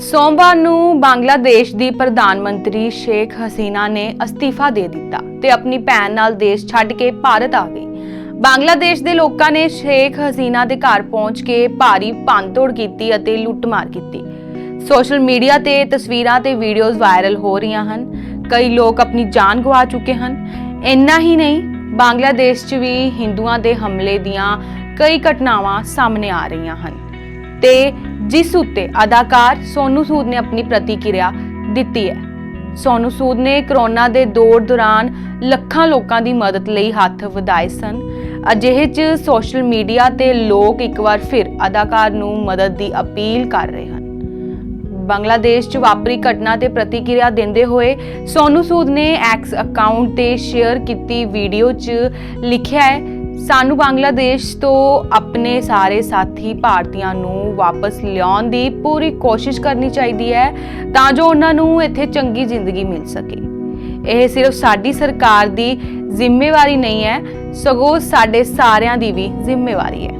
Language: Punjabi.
ਸੋਮਵਾਰ ਨੂੰ ਬੰਗਲਾਦੇਸ਼ ਦੀ ਪ੍ਰਧਾਨ ਮੰਤਰੀ ਸ਼ੇਖ ਹਸੀਨਾ ਨੇ ਅਸਤੀਫਾ ਦੇ ਦਿੱਤਾ ਤੇ ਆਪਣੀ ਭੈਣ ਨਾਲ ਦੇਸ਼ ਛੱਡ ਕੇ ਭਾਰਤ ਆ ਗਈ। ਬੰਗਲਾਦੇਸ਼ ਦੇ ਲੋਕਾਂ ਨੇ ਸ਼ੇਖ ਹਸੀਨਾ ਦੇ ਘਰ ਪਹੁੰਚ ਕੇ ਭਾਰੀ ਭੰਨਤੋੜ ਕੀਤੀ ਅਤੇ ਲੁੱਟਮਾਰ ਕੀਤੀ। ਸੋਸ਼ਲ ਮੀਡੀਆ ਤੇ ਤਸਵੀਰਾਂ ਤੇ ਵੀਡੀਓਜ਼ ਵਾਇਰਲ ਹੋ ਰਹੀਆਂ ਹਨ। ਕਈ ਲੋਕ ਆਪਣੀ ਜਾਨ ਗਵਾ ਚੁੱਕੇ ਹਨ। ਇੰਨਾ ਹੀ ਨਹੀਂ, ਬੰਗਲਾਦੇਸ਼ 'ਚ ਵੀ ਹਿੰਦੂਆਂ ਦੇ ਹਮਲੇ ਦੀਆਂ ਕਈ ਘਟਨਾਵਾਂ ਸਾਹਮਣੇ ਆ ਰਹੀਆਂ ਹਨ। ਤੇ ਜਿਸ ਉੱਤੇ ਅਦਾਕਾਰ ਸੋਨੂ ਸੂਦ ਨੇ ਆਪਣੀ ਪ੍ਰਤੀਕਿਰਿਆ ਦਿੱਤੀ ਹੈ। ਸੋਨੂ ਸੂਦ ਨੇ ਕਰੋਨਾ ਦੇ ਦੌਰ ਦੌਰਾਨ ਲੱਖਾਂ ਲੋਕਾਂ ਦੀ ਮਦਦ ਲਈ ਹੱਥ ਵਧਾਏ ਸਨ। ਅਜਿਹੇ 'ਚ ਸੋਸ਼ਲ ਮੀਡੀਆ ਤੇ ਲੋਕ ਇੱਕ ਵਾਰ ਫਿਰ ਅਦਾਕਾਰ ਨੂੰ ਮਦਦ ਦੀ ਅਪੀਲ ਕਰ ਰਹੇ ਹਨ। ਬੰਗਲਾਦੇਸ਼ 'ਚ ਵਾਪਰੀ ਘਟਨਾ ਤੇ ਪ੍ਰਤੀਕਿਰਿਆ ਦਿੰਦੇ ਹੋਏ ਸੋਨੂ ਸੂਦ ਨੇ ਐਕਸ ਅਕਾਊਂਟ ਤੇ ਸ਼ੇਅਰ ਕੀਤੀ ਵੀਡੀਓ 'ਚ ਲਿਖਿਆ ਹੈ ਸਾਨੂੰ ਬੰਗਲਾਦੇਸ਼ ਤੋਂ ਆਪਣੇ ਸਾਰੇ ਸਾਥੀ ਭਾਰਤੀਆਂ ਨੂੰ ਵਾਪਸ ਲਿਆਉਣ ਦੀ ਪੂਰੀ ਕੋਸ਼ਿਸ਼ ਕਰਨੀ ਚਾਹੀਦੀ ਹੈ ਤਾਂ ਜੋ ਉਹਨਾਂ ਨੂੰ ਇੱਥੇ ਚੰਗੀ ਜ਼ਿੰਦਗੀ ਮਿਲ ਸਕੇ। ਇਹ ਸਿਰਫ ਸਾਡੀ ਸਰਕਾਰ ਦੀ ਜ਼ਿੰਮੇਵਾਰੀ ਨਹੀਂ ਹੈ, ਸਗੋਂ ਸਾਡੇ ਸਾਰਿਆਂ ਦੀ ਵੀ ਜ਼ਿੰਮੇਵਾਰੀ ਹੈ।